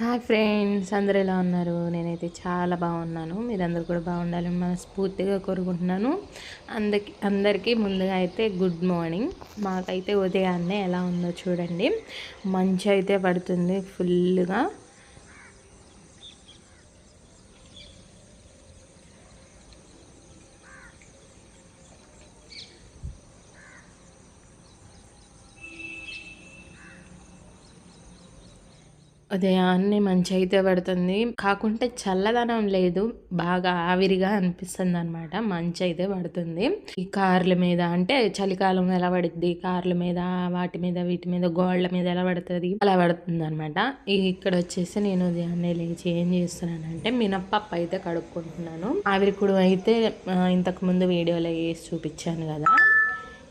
Hi friends అందరు ఎలా ఉన్నారు? నేనైతే చాలా బాగున్నాను. మీరందరూ కూడా బాగుండాలని మనస్ఫూర్తిగా కోరుకుంటున్నాను. అందరికి అందరికీ ముందుగా అయితే గుడ్ మార్నింగ్ మాకైతే ఉదయాన్నే ఎలా ఉందో చూడండి. మంచి అయితే పడుతుంది ఫుల్గా ఉదయాన్నే మంచి అయితే పడుతుంది. కాకుంటే చల్లదనం లేదు. బాగా ఆవిరిగా అనిపిస్తుంది అనమాట మంచి అయితే పడుతుంది. ఈ కార్ల మీద అంటే చలికాలం ఎలా పడుద్ది? కార్ల మీద వాటి మీద వీటి మీద గోళ్ళ మీద ఎలా పడుతుంది? అలా పడుతుంది అనమాట ఇక్కడ వచ్చేసి నేను ఉదయాన్నే లేచి ఏం చేస్తున్నానంటే మినప్పప్పు అయితే కడుక్కుంటున్నాను. ఆవిరి కూడా అయితే ఇంతకు ముందు వీడియోలో వేసి చూపించాను కదా.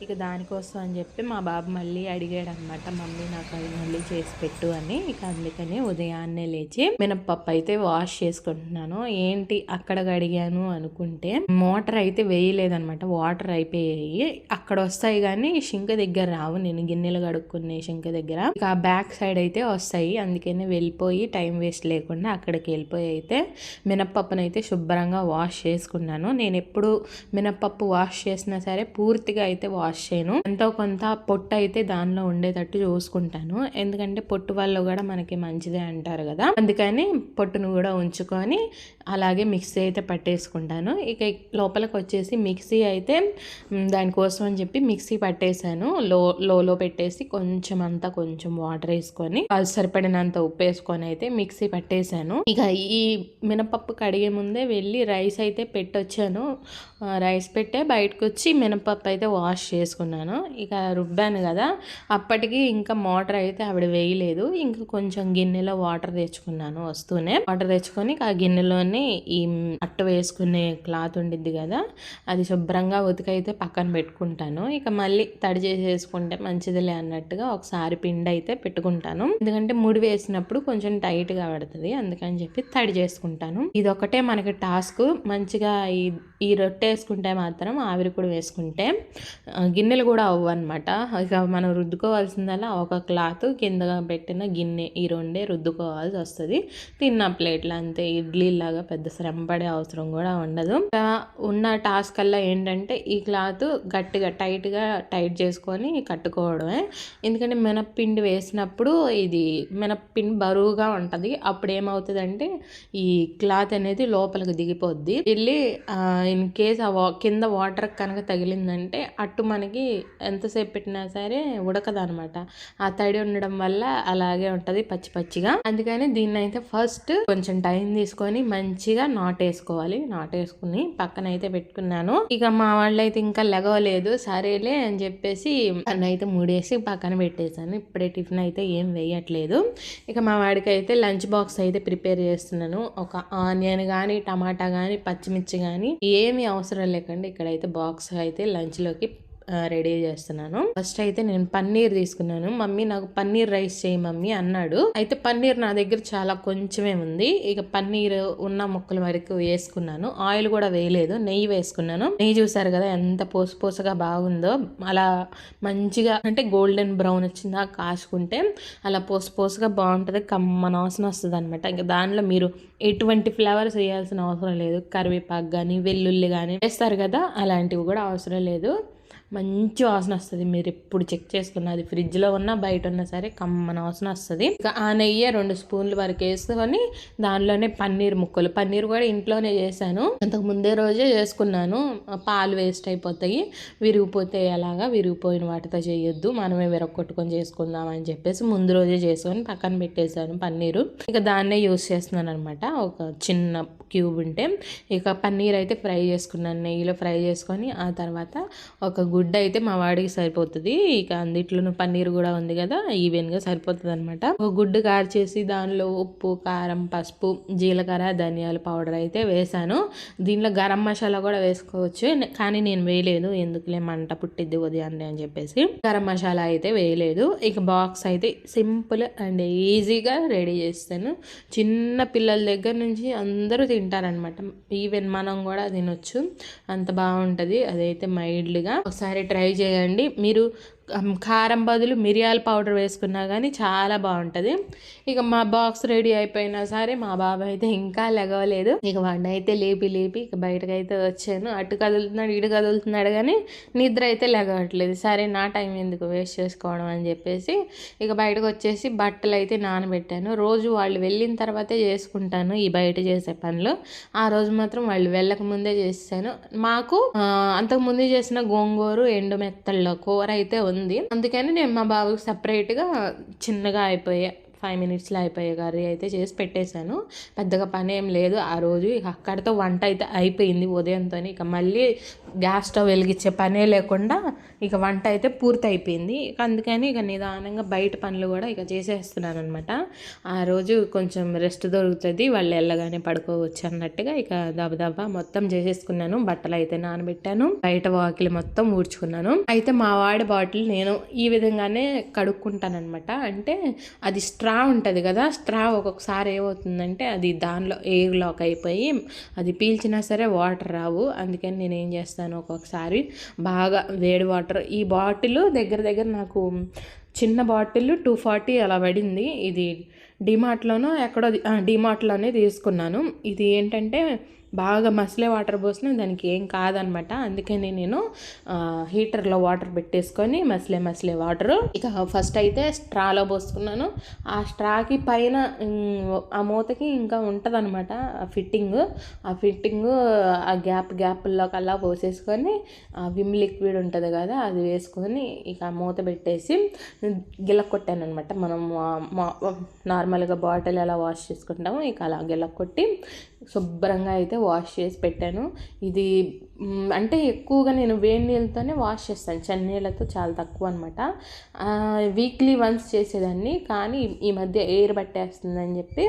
ఇక దానికోసం అని చెప్పి మా బాబు మళ్ళీ అడిగాడు అనమాట మమ్మీ నాకు అది మళ్ళీ చేసి పెట్టు అని. ఇక అందుకని ఉదయాన్నే లేచి మినప్పప్పు అయితే వాష్ చేసుకుంటున్నాను. ఏంటి అక్కడ అడిగాను అనుకుంటే మోటార్ అయితే వేయలేదనమాట వాటర్ అయిపోయాయి. అక్కడ వస్తాయి కానీ షింక దగ్గర రావు. నేను గిన్నెలు కడుక్కునే షింక దగ్గర. ఇక ఆ బ్యాక్ సైడ్ అయితే వస్తాయి. అందుకని వెళ్ళిపోయి టైం వేస్ట్ లేకుండా అక్కడికి వెళ్ళిపోయి అయితే మినప్పప్పును అయితే శుభ్రంగా వాష్ చేసుకున్నాను. నేను ఎప్పుడు మినప్పప్పు వాష్ చేసినా సరే పూర్తిగా అయితే వాష్ వాష్ చేయను. ఎంతో కొంత పొట్టు అయితే దానిలో ఉండేటట్టు చూసుకుంటాను. ఎందుకంటే పొట్టు వల్ల కూడా మనకి మంచిదే అంటారు కదా. అందుకని పొట్టును కూడా ఉంచుకొని అలాగే మిక్సీ అయితే పట్టేసుకుంటాను. ఇక లోపలికి వచ్చేసి మిక్సీ అయితే దానికోసం అని చెప్పి మిక్సీ పట్టేశాను. లో లోలో పెట్టేసి కొంచెం అంతా కొంచెం వాటర్ వేసుకొని అది సరిపడినంత ఉప్పు వేసుకొని అయితే మిక్సీ పట్టేశాను. ఇక ఈ మినపప్పు కడిగే ముందే వెళ్ళి రైస్ అయితే పెట్టొచ్చాను. రైస్ పెట్టే బయటకు వచ్చి మినపప్పు అయితే వాష్ చేసుకున్నాను. ఇక రుబ్బాను కదా. అప్పటికి ఇంకా మోటార్ అయితే ఆవిడ వేయలేదు. ఇంకా కొంచెం గిన్నెలో వాటర్ తెచ్చుకున్నాను వస్తూనే. వాటర్ తెచ్చుకొని ఆ గిన్నెలోనే ఈ అట్ట వేసుకునే క్లాత్ ఉండిద్ది కదా. అది శుభ్రంగా ఉతికైతే పక్కన పెట్టుకుంటాను. ఇక మళ్ళీ తడి చేసేసుకుంటే మంచిదిలే అన్నట్టుగా ఒకసారి పిండి అయితే పెట్టుకుంటాను. ఎందుకంటే ముడి వేసినప్పుడు కొంచెం టైట్గా పడుతుంది. అందుకని చెప్పి తడి చేసుకుంటాను. ఇది ఒకటే మనకి టాస్క్ మంచిగా ఈ ఈ రొట్టె వేసుకుంటే మాత్రం ఆవిరి కూడా వేసుకుంటే గిన్నెలు కూడా అవ్వనమాట ఇక మనం రుద్దుకోవాల్సిందల్లా ఒక క్లాత్ కింద పెట్టిన గిన్నె ఈ రెండే రుద్దుకోవాల్సి వస్తుంది. తిన్న ప్లేట్లు అంతే ఇడ్లీలాగా పెద్ద శ్రమ పడే అవసరం కూడా ఉండదు. ఉన్న టాస్క్ అలా ఏంటంటే ఈ క్లాత్ గట్టిగా టైట్గా టైట్ చేసుకొని కట్టుకోవడమే. ఎందుకంటే మినప్పిండి వేసినప్పుడు ఇది మినప్పిండి బరువుగా ఉంటుంది. అప్పుడు ఏమవుతుందంటే ఈ క్లాత్ అనేది లోపలికి దిగిపోద్ది. వెళ్ళి ఇన్ కేస్ ఆ కింద వాటర్ కనుక తగిలిందంటే అట్టు మనకి ఎంతసేపు పెట్టినా సరే ఉడకదు అనమాట ఆ తడి ఉండడం వల్ల అలాగే ఉంటుంది పచ్చి పచ్చిగా. అందుకని దీన్ని అయితే ఫస్ట్ కొంచెం టైం తీసుకొని మంచిగా నాట్ వేసుకోవాలి. నాట్ వేసుకుని పక్కన అయితే పెట్టుకున్నాను. ఇక మా వాళ్ళు అయితే ఇంకా లెగవలేదు సరేలే అని చెప్పేసి అన్న అయితే మూడేసి పక్కన పెట్టేశాను. ఇప్పుడే టిఫిన్ అయితే ఏం వేయట్లేదు. ఇక మా వాడికి అయితే లంచ్ బాక్స్ అయితే ప్రిపేర్ చేస్తున్నాను. ఒక ఆనియన్ కానీ టమాటా కానీ పచ్చిమిర్చి కానీ ఏమి అవసరం లేకుండా ఇక్కడైతే బాక్స్ అయితే లంచ్లోకి రెడీ చేస్తున్నాను. ఫస్ట్ అయితే నేను పన్నీర్ తీసుకున్నాను. మమ్మీ నాకు పన్నీర్ రైస్ చేయి మమ్మీ అన్నాడు. అయితే పన్నీర్ నా దగ్గర చాలా కొంచెమే ఉంది. ఇక పన్నీర్ ఉన్న ముక్కల వరకు వేసుకున్నాను. ఆయిల్ కూడా వేయలేదు. నెయ్యి వేసుకున్నాను. నెయ్యి చూసారు కదా ఎంత పోసు పోసగా బాగుందో. అలా మంచిగా అంటే గోల్డెన్ బ్రౌన్ వచ్చిందా కాసుకుంటే అలా పోసుపోసగా బాగుంటుంది. కమ్మన వాసన వస్తుంది అనమాట ఇంకా దానిలో మీరు ఎటువంటి ఫ్లేవర్స్ వేయాల్సిన అవసరం లేదు. కరివేపాకు కానీ వెల్లుల్లి కానీ వేస్తారు కదా అలాంటివి కూడా అవసరం లేదు. మంచి వాసన వస్తుంది. మీరు ఎప్పుడు చెక్ చేసుకున్న అది ఫ్రిడ్జ్లో ఉన్నా బయట ఉన్నా సరే కమ్మన వాసన వస్తుంది. ఇంకా ఆ నెయ్యి రెండు స్పూన్లు వరకు వేసుకొని దానిలోనే పన్నీర్ ముక్కలు. పన్నీర్ కూడా ఇంట్లోనే చేశాను. అంతకు ముందే రోజే చేసుకున్నాను. పాలు వేస్ట్ అయిపోతాయి. విరిగిపోతే ఎలాగా విరిగిపోయిన వాటితో చేయొద్దు. మనమే విరగొట్టుకొని చేసుకుందాం అని చెప్పేసి ముందు రోజే చేసుకొని పక్కన పెట్టేశాను పన్నీరు. ఇక దాన్నే యూస్ చేస్తున్నాను అనమాట ఒక చిన్న క్యూబ్ ఉంటే. ఇక పన్నీర్ అయితే ఫ్రై చేసుకున్నాను. నెయ్యిలో ఫ్రై చేసుకొని ఆ తర్వాత ఒక గుడ్ గుడ్డ అయితే మా వాడికి సరిపోతుంది. ఇక అందిట్లోనూ పన్నీర్ కూడా ఉంది కదా ఈవెన్గా సరిపోతుంది అనమాట ఒక గుడ్డు చేసి దానిలో ఉప్పు కారం పసుపు జీలకర్ర ధనియాల పౌడర్ అయితే వేసాను. దీనిలో గరం మసాలా కూడా వేసుకోవచ్చు. కానీ నేను వేయలేదు. ఎందుకులే మంట పుట్టిద్ది ఉదయాన్నే అని చెప్పేసి. గరం మసాలా అయితే వేయలేదు. ఇక బాక్స్ అయితే సింపుల్ అండ్ ఈజీగా రెడీ చేస్తాను. చిన్న పిల్లల దగ్గర నుంచి అందరూ తింటారనమాట ఈవెన్ మనం కూడా తినొచ్చు. అంత బాగుంటుంది. అదైతే మైల్డ్గా. ఒకసారి ట్రై చేయండి. మీరు కారం బదులు మిరియాల పౌడర్ వేసుకున్నా కానీ చాలా బాగుంటుంది. ఇక మా బాక్స్ రెడీ అయిపోయినా సరే మా బాబాయ్ అయితే ఇంకా లెగవలేదు. ఇక వాడిని అయితే లేపి లేపి ఇక బయటకు అయితే వచ్చాను. అటు కదులుతున్నాడు ఇటు కదులుతున్నాడు కానీ నిద్ర అయితే లెగవట్లేదు. సరే నా టైం ఎందుకు వేస్ట్ చేసుకోవడం అని చెప్పేసి ఇక బయటకు వచ్చేసి బట్టలు అయితే నానబెట్టాను. రోజు వాళ్ళు వెళ్ళిన తర్వాతే చేసుకుంటాను ఈ బయట చేసే పనులు. ఆ రోజు మాత్రం వాళ్ళు వెళ్ళక ముందే చేస్తాను మాకు అంతకు ముందే చేసిన గోంగూర ఎండు మెత్తల్లో కూర అయితే ఉంది. అందుకని నేను మా బాబుకి సపరేట్గా చిన్నగా అయిపోయా. ఫైవ్ మినిట్స్లో అయిపోయే కర్రీ అయితే చేసి పెట్టేశాను. పెద్దగా పని ఏం లేదు. ఆ రోజు ఇక అక్కడితో వంట అయితే అయిపోయింది ఉదయంతో ఇక మళ్ళీ గ్యాస్ స్టవ్ వెలిగించే పనే లేకుండా ఇక వంట అయితే పూర్తి అయిపోయింది ఇక అందుకని ఇక నిదానంగా బయట పనులు కూడా ఇక చేసేస్తున్నాను అనమాట ఆ రోజు కొంచెం రెస్ట్ దొరుకుతుంది. వాళ్ళు వెళ్ళగానే పడుకోవచ్చు అన్నట్టుగా ఇక దబదబా మొత్తం చేసేసుకున్నాను. బట్టలు అయితే నానబెట్టాను. బయట వాకిలి మొత్తం ఊడ్చుకున్నాను. అయితే మా వాడి బాటిల్ నేను ఈ విధంగానే కడుక్కుంటానమాట అంటే అది స్ట్రా స్ట్రా ఉంటుంది కదా స్ట్రా ఒక్కొక్కసారి ఏమవుతుందంటే అది దానిలో ఎయిర్ లాక్ అయిపోయి అది పీల్చినా సరే వాటర్ రావు. అందుకని నేను ఏం చేస్తాను ఒక్కొక్కసారి బాగా వేడి వాటర్. ఈ బాటిల్ దగ్గర దగ్గర నాకు చిన్న బాటిల్ టూ ఫార్టీ అలా పడింది. ఇది డిమార్ట్లోనో ఎక్కడో డిమార్ట్లోనే తీసుకున్నాను. ఇది ఏంటంటే బాగా మసిలే వాటర్ పోసినా దానికి ఏం కాదనమాట. అందుకని నేను హీటర్లో వాటర్ పెట్టేసుకొని మసిలే మసిలే వాటర్. ఇక ఫస్ట్ అయితే స్ట్రాలో పోసుకున్నాను. ఆ స్ట్రాకి పైన ఆ మూతకి ఇంకా ఉంటుందన్నమాట ఆ ఫిట్టింగ్. ఆ ఫిట్టింగ్ ఆ గ్యాప్ గ్యాప్లోకి కల్లా పోసేసుకొని ఆ విమ్ లిక్విడ్ ఉంటుంది కదా అది వేసుకొని ఇక ఆ మూత పెట్టేసి గిల్ల కొట్టాను అనమాట మనం నార్మల్ నార్మల్గా బాటిల్ ఎలా వాష్ చేసుకుంటామో. ఇక అలా గిల్ల కొట్టి శుభ్రంగా అయితే వాష్ చేసి పెట్టాను. ఇది అంటే ఎక్కువగా నేను వేడి నీళ్ళతోనే వాష్ చేస్తాను. చన్నీళ్ళతో చాలా తక్కువ అనమాట వీక్లీ వన్స్ చేసేదాన్ని కానీ ఈ మధ్య ఎయిర్ పట్టేస్తుందని చెప్పి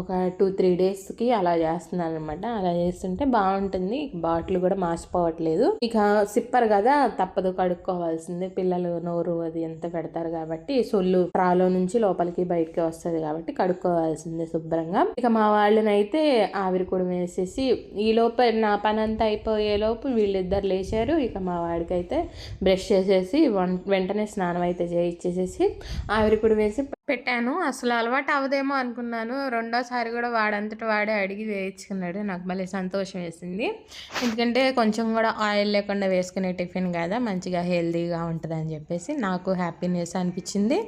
ఒక టూ త్రీ డేస్కి అలా చేస్తున్నాను అనమాట అలా చేస్తుంటే బాగుంటుంది. బాటిల్ కూడా మార్చిపోవట్లేదు ఇక సిప్పర్ కదా తప్పదు కడుక్కోవాల్సిందే. పిల్లలు నోరు అది ఎంత పెడతారు కాబట్టి సొల్లు ట్రాలో నుంచి లోపలికి బయటకి వస్తుంది కాబట్టి కడుక్కోవాల్సిందే శుభ్రంగా. ఇక మా వాళ్ళనైతే ఆవిరి కూడా వేసేసి ఈ లోపల నా పని అంతా అయిపోయే లోపు వీళ్ళిద్దరు లేచారు. ఇక మా వాడికైతే బ్రష్ చేసేసి వన్- వెంటనే స్నానం అయితే చేయించేసేసి ఆవిరి కూడా వేసి పెట్టాను. అసలు అలవాటు అవదేమో అనుకున్నాను. రెండోసారి కూడా వాడంతట వాడే అడిగి వేయించుకున్నాడు. నాకు మళ్ళీ సంతోషం వేసింది. ఎందుకంటే కొంచెం కూడా ఆయిల్ లేకుండా వేసుకునే టిఫిన్ కదా మంచిగా హెల్తీగా ఉంటుంది అని చెప్పేసి నాకు హ్యాపీనెస్ అనిపించింది.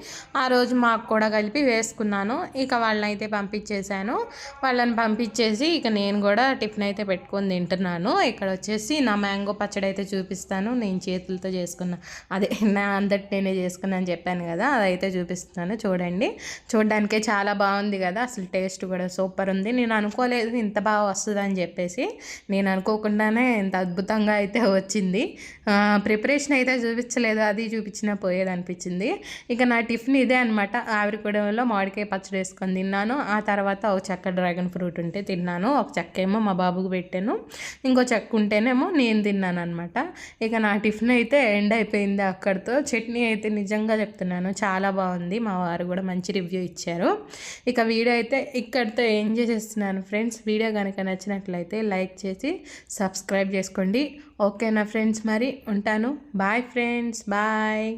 ఆ రోజు మాకు కూడా కలిపి వేసుకున్నాను. ఇక వాళ్ళని అయితే పంపించేశాను. వాళ్ళని పంపించేసి ఇక నేను కూడా టిఫిన్ అయితే పెట్టుకొని తింటున్నాను. ఇక్కడ వచ్చేసి నా మ్యాంగో పచ్చడి అయితే చూపిస్తాను. నేను చేతులతో చేసుకున్నా అదే నా అందటి నేనే చేసుకున్నాను అని చెప్పాను కదా అదైతే చూపిస్తున్నాను. చూడండి. చూడడానికే చాలా బాగుంది కదా. అసలు టేస్ట్ కూడా సూపర్ ఉంది. నేను అనుకోలేదు ఇంత బాగా వస్తుంది అని చెప్పేసి. నేను అనుకోకుండానే ఇంత అద్భుతంగా అయితే వచ్చింది. ప్రిపరేషన్ అయితే చూపించలేదు. అది చూపించినా పోయేది అనిపించింది. ఇక నా టిఫిన్ ఇదే అనమాట ఆవిరికూడెంలో మామిడికాయ పచ్చడి వేసుకొని తిన్నాను. ఆ తర్వాత ఒక చెక్క డ్రాగన్ ఫ్రూట్ ఉంటే తిన్నాను. ఒక చెక్క ఏమో మా బాబుకి పెట్టాను. ఇంకో చెక్క ఉంటేనేమో నేను తిన్నాను అనమాట ఇక నా టిఫిన్ అయితే ఎండ్ అయిపోయింది అక్కడితో. చట్నీ అయితే నిజంగా చెప్తున్నాను. చాలా బాగుంది. మా వారు కూడా కూడా మంచి రివ్యూ ఇచ్చారు. ఇక వీడియో అయితే ఇక్కడితో ఏం చేసేస్తున్నాను ఫ్రెండ్స్? వీడియో కనుక నచ్చినట్లయితే లైక్ చేసి సబ్స్క్రైబ్ చేసుకోండి. ఓకేనా ఫ్రెండ్స్ మరి? ఉంటాను. Bye friends. బాయ్.